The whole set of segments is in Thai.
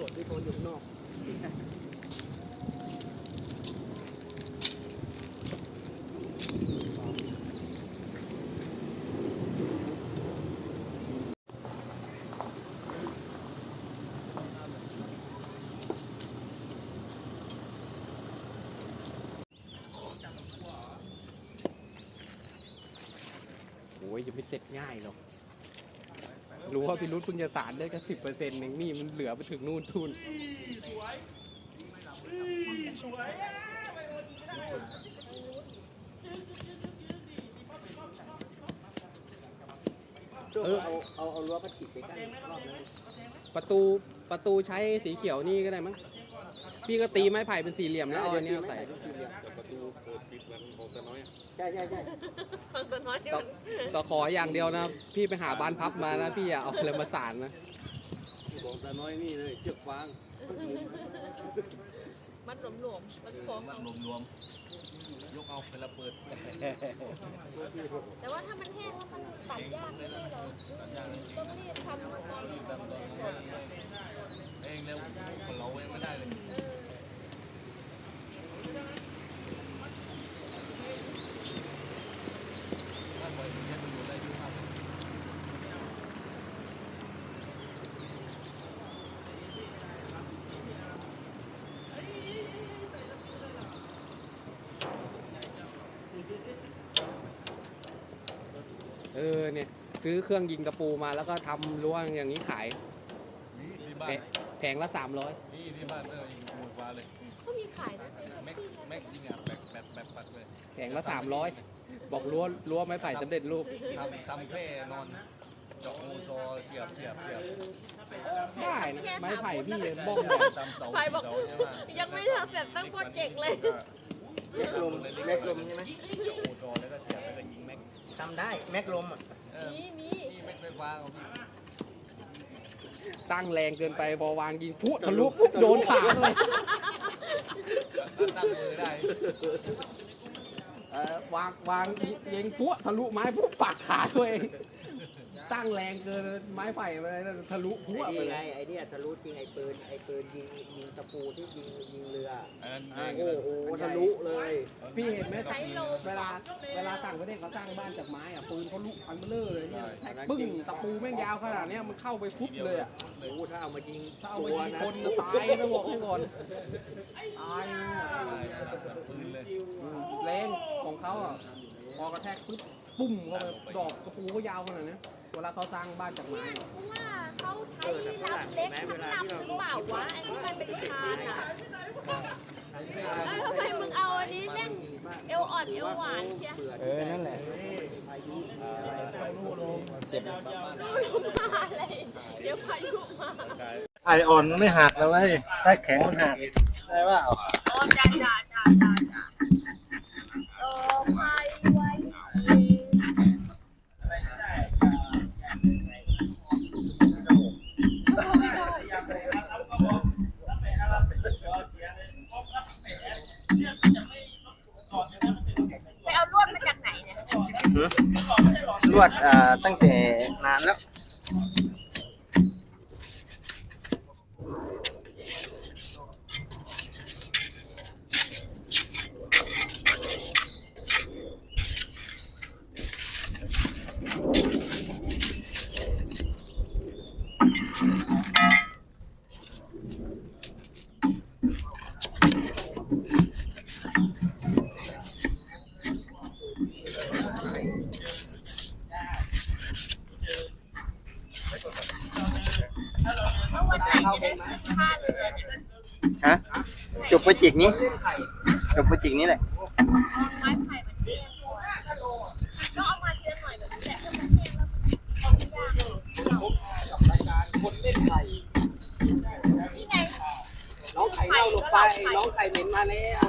ส่วนที่โคนอยู่ข้างนอกโอ้ยจะไม่เสร็จง่ายหรอก รู้ว่าพี่รุธคุณจะสารได้แค่สิบเปอร์เซ็นต์เองนี่มันเหลือไปถึงนู่นทุนเออเอาเอาเอารั้วพลาสติกไปกั้นรอบนั้นประตูประตูใช้สีเขียวนี่ก็ได้มั้งพี่ก็ตีไม้ไผ่เป็นสี่เหลี่ยมแล้วเอาอันนี้เอาใส่ เป็นสี่เหลี่ยม ใช่ใช่ใช่ฟังตัวน้อยที่ต่อมันต่อขออย่างเดียวนะ พี่ไปหาบานพับมานะพี่อย่าเอาอะไรมาสารนะของตะน้อยนี่เลยเชือกฟางมันหลวมๆมันฟองมันรวมๆ ยกเอาเวลาเปิด แต่ว่าถ้ามันแห้งแล้วมันตัดยากไม่ใช่เหรอต้องรีบทำตอนตอนเองเร็วคนเรายังไม่ได้เลย ถ้าปล่อยอย่างเงี้ยมันอยู่ได้ยุ่งมากเลย เออเนี่ยซื้อเครื่องยิงตะปูมาแล้วก็ทำรั้วอย่างนี้ขายนี่ที่บ้าแผนแผงละสามร้อยนี่ที่บ้านเออยิงกูฟ้าเลยก็มีขายนะแม็กแม็กยิงอะแบกแบกแบกปัดเลยแผงละสามร้อยบอกรั้วรั้วไม้ไผ่สำเร็จรูปทำทำแค่นอนเจาะงูจอเสียบเสียบเสียบได้นะไม้ไผ่พี่บ้องใหญ่ตามเสาไฟบอกเสาใช่ไหมยังไม่ทันเสร็จตั้งโปรเจกต์เลยแม็กลมแม็กลมใช่ไหมเจาะงูจอแล้วก็เสียบแล้วก็ยิง แม็กทำได้แม็กลมอะเออมีมีนี่แม็กไฟฟ้าของพี่ตั้งแรงเกินไปพอวางยิงพุทะลุปุ๊บโดนขาเลยตั้งมือได้เออวางวางยิงพุทะลุไม้ปุ๊บปักขาตัวเอง ตั้งแรงเกินไม้ไผ่ไปเลยนะทะลุพุไอ้ไปนี่เลไงยไอ้เนี่ยทะลุจริงไอ้ปืนไอ้ปืนยิงยิงตะปูที่ยิงยิงเรืออันนั้นอ่าเองโอ้โหทะลุเลยพี่เห็นไหมใช้ลม เวลาเวลาต่างประเทศเขาสร้างบ้านจากไม้อะปืนเขาลุกอันเบลอเลยเนี่ยแท็กปึ้งตะปูแม่งยาวขนาดเนี้ยมันเข้าไปปุ๊บเลยอะ โอ้โหถ้าเอามายิงถ้าเอาตัไปวยิงนะคนนะตายนะบอกให้ก่อนตายนะปืนเลยอืมแรงของเขาอะพอกระแทกปุ๊บปุ้มเข้าไปดอกตะปูก็ยาวขนาดเนี้ย เวลาเขาสร้างบ้านจากไม้เนี่ยกูว่าเขาใช้ลำเล็กทั้งลำหรือเปล่าวะไอ้ที่มันเป็นคานอะแล้วทำไมมึงเอาอันนี้แม่งเอวอ่อนเอวหวานเชียเออ นั่นแหละลมมาอะไรเดี๋ยวพายุมา ไออ่อนมันไม่หักแล้วเว้ยถ้าแข็งมันหักได้ว่าโอ้จ้าจ้าจ้าจ้าจ้าเออพายไว้อีก ไปเอาลวดมาจากไหนเนี่ย ลวดตั้งแต่นานแล้ววันไหนจะได้ขึ้นท่าเรือเนี่ย ฮะจบโป รเจกต์นี้จบโปรเจกต์นี้แหละไม้ไผ่มันแห้งก่อนก็เอามาทีละหน่อยแบบนี้แหละถ้ามันแห้งแล้วมันเอาไม่ยากนี่ไงน้องไข่เน่าลงไป น้องไข่เหม็นมาแล้ว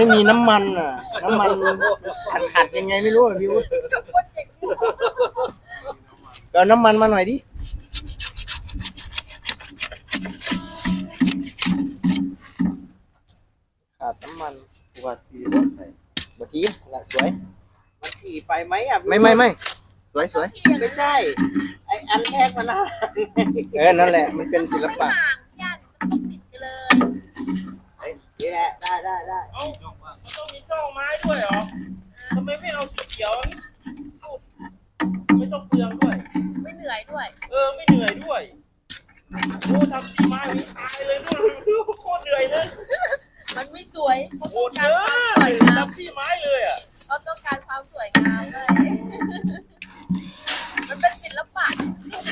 ไม่มีน้ำมันอะ น้ำมันขัดขัดยังไงไม่รู้พี่วุฒิกัเอาน้ำมันมาหน่อยดิ ขาดน้ำมันปวดทีรถไปบทีละสวย มันขี่ไปไหมอะไม่ไม่ไม่สวยสวยไม่ใช่ ไออันแรกมันนะเออนั่นแหละ มันเป็นศิลปะต้องติดเลย ความสวยงามเลย มันเป็นศิลปะ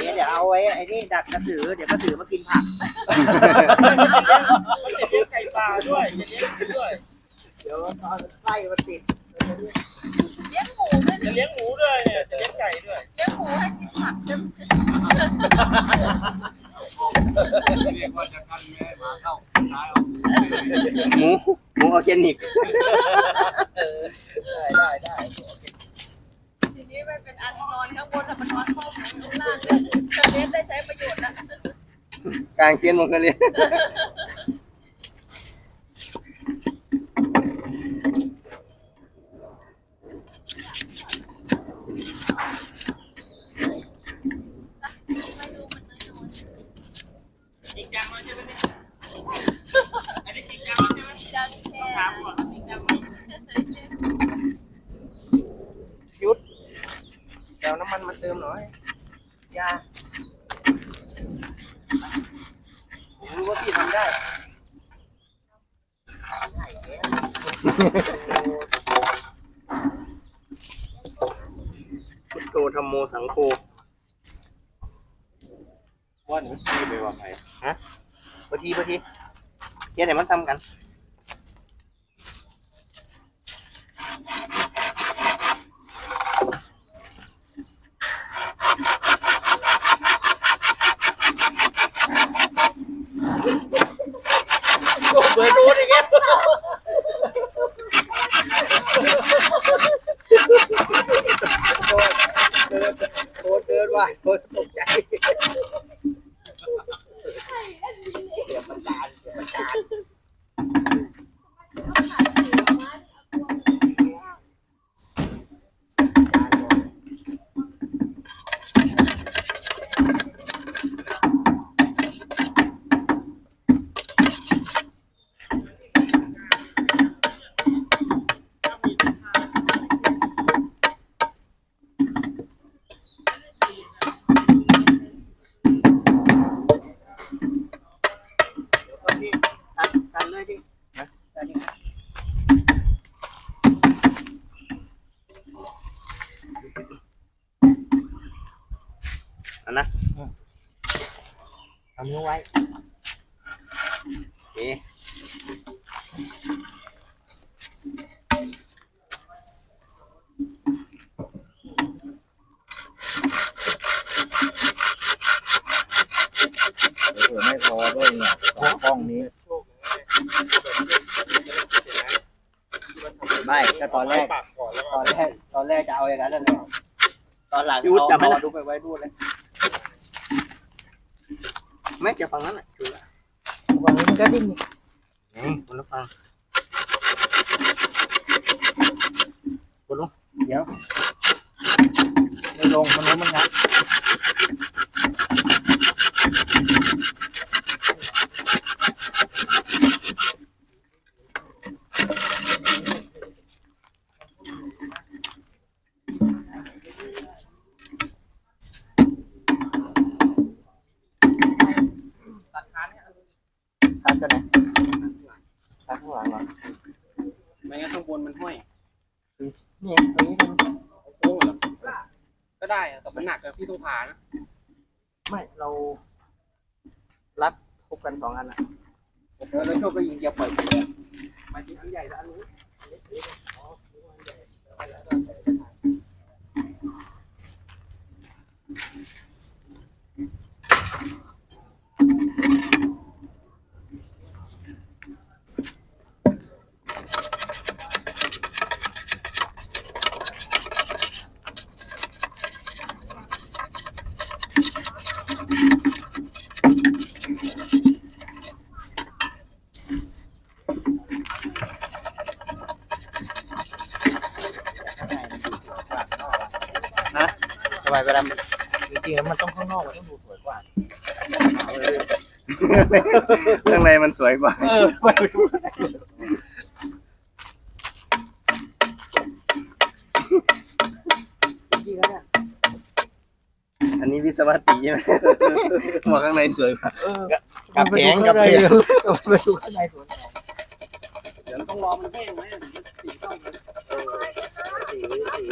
นี่เดี๋ยวเอาไว้ไอ้นี่ดักกระสือ เดี๋ยวกระสือมากินผักมันจะเลี้ยงไก่ป่าด้วยจะเลี้ยงหมูด้วย เดี๋ยวตอนไส้มันติดเลี้ยงหมูด้วยจะเลี้ยงหมูด้วยเนี่ยจะเลี้ยงไก่ด้วย เลี้ยงหมูให้กินผักใช่ไหมเรียกว่าจะกันแม่หมาเข้าท้ายเอาหมูหมูออร์แกนิก ได้ได้ได้ทีนี้มันเป็นอันนอนข้างบนแต่มันนอนครอบข้างล่างเลยจะเลี้ยงได้ใช้ประโยชน์นะกลางเตียนหมดเลย มาดูมันน้อย จริงจังเลยใช่ไหมเนี่ยอันนี้จริงจังใช่ไหม ๆจังแค่ ถามก่อนจริงจังไหม ยุดเดี๋ยวน้ำมันมา เติมหน่อยยาผมรู้ว่าพี่ทำได้พุทโธธรรมโมสังโฆว่าหนูตีไปว่าไงบางทีบางทีเทียนไหนมันซ้ำกัน เปิดรู้ได้ไง โค ตร นิ้วไว้โอเคเออไม่พอด้วยเนี่ยห้องนี้ ไม่ก็ตอนแรก ปากก่อนแล้วตอนแรก ตอนแรกจะเอาอย่างนั้นแหละตอนหลังยุดเอาจับไหมเอาล่ะดูไปไว้ดูเลย ไม่จะฟังนั้นแหละคือวันนี้มันก็ดิ้นนี่คนละฟังไม่ลงมันรู้มันงัดตัด ไม่งั้นข้างบนมันห้อยเนี่ยตรงนี้มันโค้งเหรอก็ได้อะแต่มันหนักอะพี่ต้องผ่านะไม่เรา รัดคบกันสองอันอะเออแล้วโชคก็ยิงเกียร์ปล่อยหมายถึงอันใหญ่และอันนู้น เเวลามันจริงๆแล้วมันต้องข้างนอกมันต้องดูสวยกว่าข้างในมันสวยกว่าเออไม่ดูจริงๆแล้วเนี่ยอันนี้วิศวะตีใช่ไหมบอกข้างในสวยกว่ากับแผงกับแผงไปดูข้างในสวยเดี๋ยวต้องรอมันแห้งไหมถึงจะสีส้มสีสี